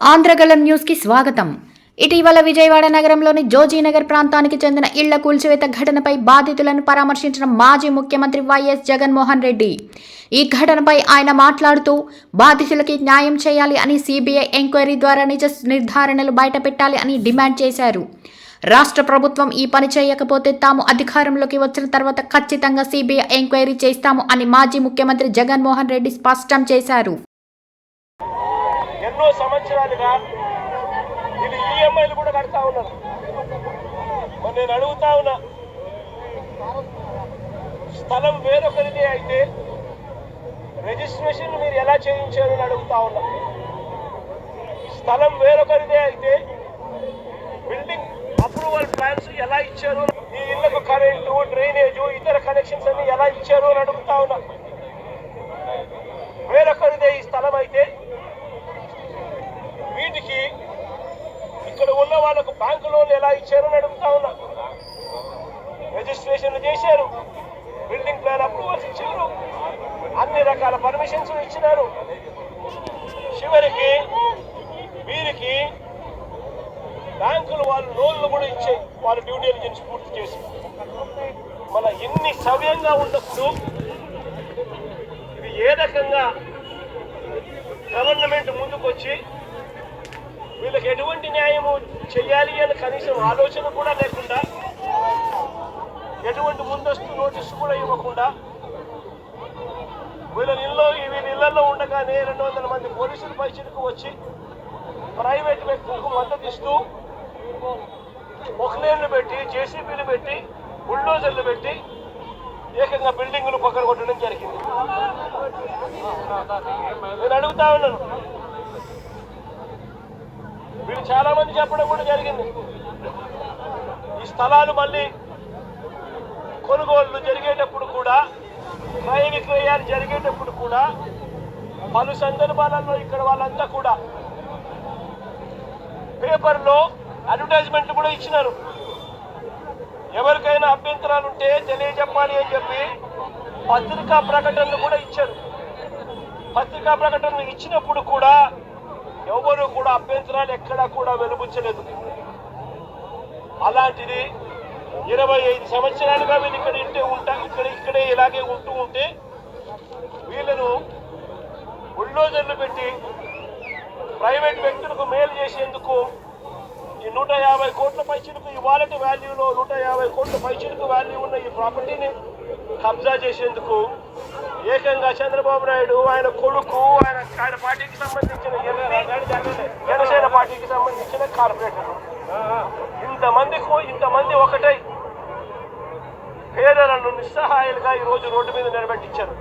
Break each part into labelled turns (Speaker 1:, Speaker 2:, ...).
Speaker 1: ఆంధ్రగలం న్యూస్కి స్వాగతం. ఇటీవల విజయవాడ నగరంలోని జోజీనగర్ ప్రాంతానికి చెందిన ఇళ్ళ కూల్చివేత ఘటనపై బాధితులను పరామర్శించిన మాజీ ముఖ్యమంత్రి వైఎస్ జగన్మోహన్ రెడ్డి. ఈ ఘటనపై ఆయన మాట్లాడుతూ బాధితులకి న్యాయం చేయాలి అని సిబిఐ ఎంక్వైరీ ద్వారా నిజ నిర్ధారణలు బయటపెట్టాలి అని డిమాండ్ చేశారు. రాష్ట్ర ప్రభుత్వం ఈ పని చేయకపోతే తాము అధికారంలోకి వచ్చిన తర్వాత ఖచ్చితంగా సిబిఐ ఎంక్వైరీ చేస్తాము అని మాజీ ముఖ్యమంత్రి జగన్మోహన్ రెడ్డి స్పష్టం చేశారు.
Speaker 2: ఎన్నో సంవత్సరాలుగా వీళ్ళు ఈఎంఐలు కూడా కడతా ఉన్నారు. మరి నేను అడుగుతా ఉన్నా స్థలం వేరొకరిది అయితే రిజిస్ట్రేషన్ మీరు ఎలా చేయించారు అని అడుగుతా ఉన్నా. స్థలం వేరొకరిదే అయితే బిల్డింగ్ అప్రూవల్ ప్లాన్స్ ఎలా ఇచ్చారు? ఈ ఇళ్ళకు కరెంటు డ్రైనేజు ఇతర కనెక్షన్స్ అన్ని ఎలా ఇచ్చారు అని అడుగుతా ఉన్నా. వేరొకరిదే ఈ స్థలం అయితే వీటికి ఇక్కడ ఉన్న వాళ్ళకు బ్యాంకు లోన్లు ఎలా ఇచ్చారని అడుగుతా ఉన్నా. రిజిస్ట్రేషన్లు చేశారు. బిల్డింగ్ ప్లాన్ అప్రూవల్స్ ఇచ్చారు. అన్ని రకాల పర్మిషన్స్ ఇచ్చినారు. చివరికి వీరికి బ్యాంకులు వాళ్ళు లోన్లు కూడా ఇచ్చాయి. వాళ్ళ డ్యూ డెలిజెన్స్ పూర్తి చేసి. మన ఎన్ని సవ్యంగా ఉన్నప్పుడు ఇది ఏ రకంగా గవర్నమెంట్ ముందుకు వచ్చి వీళ్ళకి ఎటువంటి న్యాయము చేయాలి అని కనీసం ఆలోచన కూడా లేకుండా ఎటువంటి ముందస్తు నోటీసు కూడా ఇవ్వకుండా వీళ్ళ ఇల్లు వీళ్ళ ఇళ్ళలో ఉండగానే రెండు వందల మంది పోలీసులు పైచిలకు వచ్చి ప్రైవేట్ వ్యక్తులకు మద్దతు ఇస్తూ పెట్టి జేసీబీలు పెట్టి బుల్డోజర్లు పెట్టి ఏకంగా బిల్డింగులు పక్కన కొట్టడం జరిగింది. నేను అడుగుతా ఉన్నాను. వీళ్ళు చాలా మంది చెప్పడం కూడా జరిగింది. ఈ స్థలాలు మళ్ళీ కొనుగోళ్ళు జరిగేటప్పుడు కూడా క్రయ విక్రయాలు జరిగేటప్పుడు కూడా పలు సందర్భాలలో ఇక్కడ వాళ్ళంతా కూడా పేపర్లో అడ్వర్టైజ్మెంట్ కూడా ఇచ్చినారు. ఎవరికైనా అభ్యంతరాలు ఉంటే తెలియజెప్పాలి అని చెప్పి పత్రికా ప్రకటనలు కూడా ఇచ్చారు. పత్రికా ప్రకటనలు ఇచ్చినప్పుడు కూడా ఎవరు కూడా అభ్యంతరాలు ఎక్కడా కూడా వెలుబుచ్చలేదు. అలాంటిది ఇరవై ఐదు సంవత్సరాలుగా వీళ్ళు ఇక్కడ ఇంటే ఉంటా ఇక్కడ ఇక్కడే ఇలాగే ఉంటూ ఉంటే వీళ్ళను బుల్డోజర్లు పెట్టి ప్రైవేట్ వ్యక్తులకు మేలు చేసేందుకు ఈ నూట యాభై కోట్ల పైచిలకు ఈ వాలెట్ వాల్యూలో నూట యాభై కోట్ల పైచిలకు వాల్యూ ఉన్న ఈ ప్రాపర్టీని కబ్జా చేసేందుకు ఏకంగా చంద్రబాబు నాయుడు ఆయన కొడుకు ఆయన ఆయన పార్టీకి సంబంధించిన జనసేన పార్టీకి సంబంధించిన కార్పొరేటర్. ఇంతమందికు ఇంతమంది ఒకటై పేదలను నిస్సహాయాలుగా ఈ రోజు రోడ్డు మీద నిలబెట్టించారు.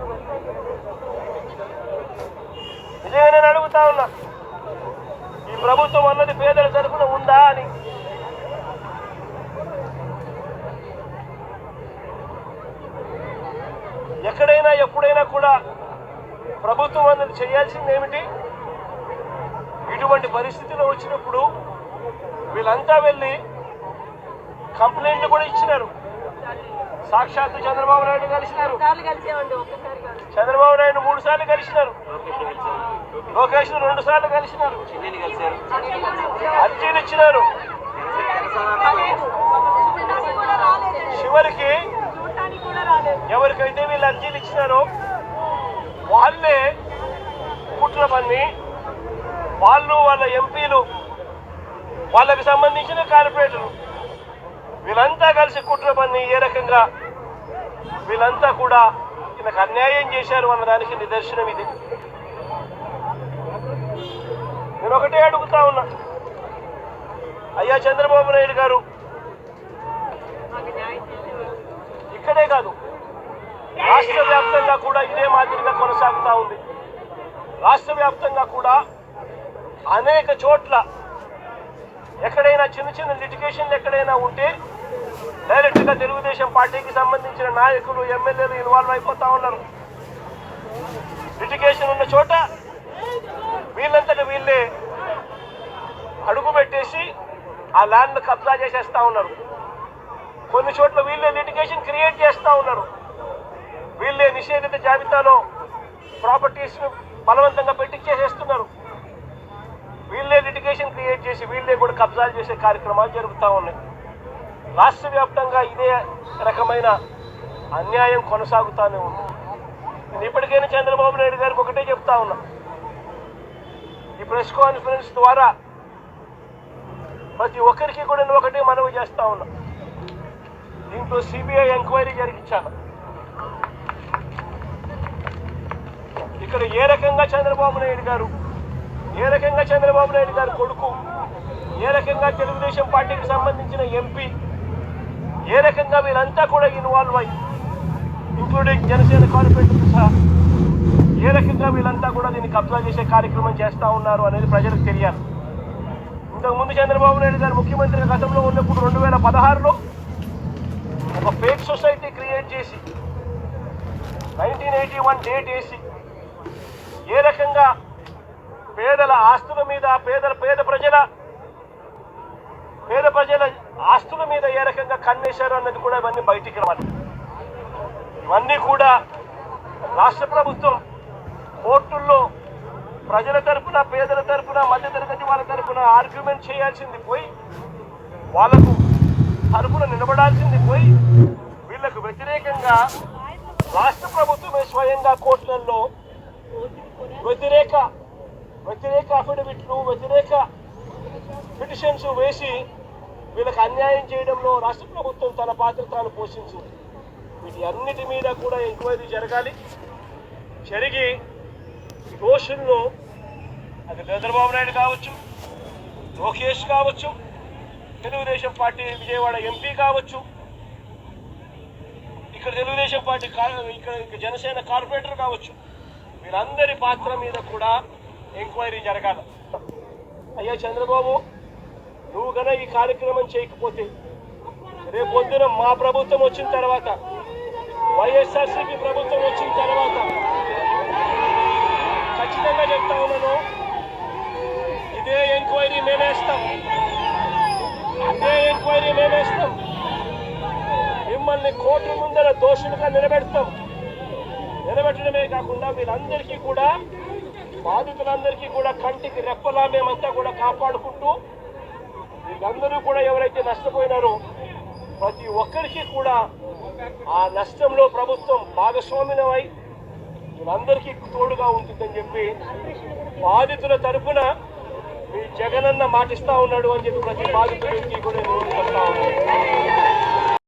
Speaker 2: నిజంగా నేను అడుగుతా ఉన్నా. ఈ ప్రభుత్వం అన్నది పేదల తరఫున ఉందా అని ఎక్కడైనా ఎప్పుడైనా కూడా ప్రభుత్వం అన్నది చేయాల్సింది ఏమిటి? ఇటువంటి పరిస్థితిలో వచ్చినప్పుడు వీళ్ళంతా వెళ్ళి కంప్లైంట్ కూడా ఇచ్చినారు. సాక్షాత్తు చంద్రబాబు నాయుడు కలిసినారు. చంద్రబాబు నాయుడు మూడు సార్లు కలిసినారు. లోకేష్ రెండు సార్లు కలిసినారు. అర్జీలు ఇచ్చినారు. చివరికి ఎవరికైతే వీళ్ళు అర్జీలు ఇచ్చినారో వాళ్ళే కుట్ర పన్ని వాళ్ళు వాళ్ళ ఎంపీలు వాళ్ళకి సంబంధించిన కార్పొరేటర్లు వీళ్ళంతా కలిసి కుట్ర పని ఏ రకంగా వీళ్ళంతా కూడా వీళ్ళకి అన్యాయం చేశారు అన్న దానికి నిదర్శనం ఇది. నేను ఒకటే అడుగుతా ఉన్నా. అయ్యా చంద్రబాబు నాయుడు గారు ఇక్కడే కాదు రాష్ట్ర వ్యాప్తంగా కూడా ఇదే మాదిరిగా కొనసాగుతా ఉంది. రాష్ట్ర వ్యాప్తంగా కూడా అనేక చోట్ల ఎక్కడైనా చిన్న చిన్న లిటిగేషన్లు ఎక్కడైనా ఉంటే డైరెక్ట్గా తెలుగుదేశం పార్టీకి సంబంధించిన నాయకులు ఎమ్మెల్యేలు ఇన్వాల్వ్ అయిపోతా ఉన్నారు. లిటిగేషన్ ఉన్న చోట వీళ్ళంతట వీళ్ళే అడుగు పెట్టేసి ఆ ల్యాండ్ కబ్జా చేసేస్తా ఉన్నారు. కొన్ని చోట్ల వీళ్ళే లిటిగేషన్ క్రియేట్ చేస్తూ ఉన్నారు. వీళ్ళే నిషేధిత జాబితాలో ప్రాపర్టీస్ బలవంతంగా పెట్టించేసేస్తున్నారు వీళ్ళే లిటిగేషన్ క్రియేట్ చేసి వీళ్ళే కూడా కబ్జాలు చేసే కార్యక్రమాలు జరుగుతూ ఉన్నాయి. రాష్ట్ర వ్యాప్తంగా ఇదే రకమైన అన్యాయం కొనసాగుతూనే ఉంది. నేను ఇప్పటికైనా చంద్రబాబు నాయుడు గారికి ఒకటే చెప్తా ఉన్నా. ఈ ప్రెస్ కాన్ఫరెన్స్ ద్వారా ప్రతి ఒక్కరికి కూడా నేను ఒకటే మనవి చేస్తా ఉన్నా. దీంట్లో సిబిఐ ఎంక్వైరీ జరిగించాను ఇక్కడ ఏ రకంగా చంద్రబాబు నాయుడు గారు ఏ రకంగా చంద్రబాబు నాయుడు గారు కొడుకు ఏ రకంగా తెలుగుదేశం పార్టీకి సంబంధించిన ఎంపీ ఏ రకంగా వీళ్ళంతా కూడా ఇన్వాల్వ్ అయ్యి ఇంక్లూడింగ్ జనసేన కార్పొరేటర్ సహా ఏ రకంగా వీళ్ళంతా కూడా దీన్ని కబ్జా చేసే కార్యక్రమం చేస్తూ ఉన్నారు అనేది ప్రజలకు తెలియాలి. ఇంతకుముందు చంద్రబాబు నాయుడు గారు ముఖ్యమంత్రి గతంలో ఉన్నప్పుడు రెండు వేల పదహారులో ఒక ఫేక్ సొసైటీ క్రియేట్ చేసి నైన్టీన్ ఎయిటీ వన్ డేట్ వేసి ఏ రకంగా పేదల ఆస్తుల మీద పేదల పేద ప్రజల పేద ప్రజల ఆస్తుల మీద ఏ రకంగా కన్నేశారు అన్నది కూడా ఇవన్నీ బయటికి రావాలి. ఇవన్నీ కూడా రాష్ట్ర ప్రభుత్వం కోర్టుల్లో ప్రజల తరపున పేదల తరపున మధ్యతరగతి వాళ్ళ తరపున ఆర్గ్యుమెంట్ చేయాల్సింది పోయి వాళ్ళకు తరఫున నిలబడాల్సింది పోయి వీళ్ళకు వ్యతిరేకంగా రాష్ట్ర ప్రభుత్వమే స్వయంగా కోర్టులలో వ్యతిరేక వ్యతిరేక అఫిడవిట్లు వ్యతిరేక పిటిషన్స్ వేసి వీళ్ళకి అన్యాయం చేయడంలో రాష్ట్ర ప్రభుత్వం తన పాత్ర తాను పోషించింది. వీటి అన్నిటి మీద కూడా ఎంక్వైరీ జరగాలి. జరిగి దోషులను అది చంద్రబాబు నాయుడు కావచ్చు లోకేష్ కావచ్చు తెలుగుదేశం పార్టీ విజయవాడ ఎంపీ కావచ్చు. ఇక్కడ తెలుగుదేశం పార్టీ కా- ఇక్కడ ఇక్కడ జనసేన కార్పొరేటర్ కావచ్చు. వీళ్ళందరి పాత్ర మీద కూడా ఎంక్వైరీ జరగాలి. అయ్యా చంద్రబాబు నువ్వు గన ఈ కార్యక్రమం చేయకపోతే. రేపు పొద్దున మా ప్రభుత్వం వచ్చిన తర్వాత వైఎస్ఆర్సీపీ ప్రభుత్వం వచ్చిన తర్వాత ఖచ్చితంగా చెప్తా ఉన్నాను. ఇదే ఎంక్వైరీ మేమేస్తాం ఇదే ఎంక్వైరీ మేమేస్తాం మిమ్మల్ని కోర్టు ముందర దోషులుగా నిలబెడతాం. నిలబెట్టడమే కాకుండా మీరందరికీ కూడా బాధితులందరికీ కూడా కంటికి రెప్పలా మేమంతా కూడా కాపాడుకుంటూ వీళ్ళందరూ కూడా ఎవరైతే నష్టపోయినారో ప్రతి ఒక్కరికి కూడా ఆ నష్టంలో ప్రభుత్వం భాగస్వామ్యమై వీళ్ళందరికీ తోడుగా ఉంటుందని చెప్పి బాధితుల తరఫున మీ జగనన్న మాటిస్తా ఉన్నాడు అని చెప్పి ప్రతి బాధితుడికి కూడా నేను చెప్తా ఉన్నాను.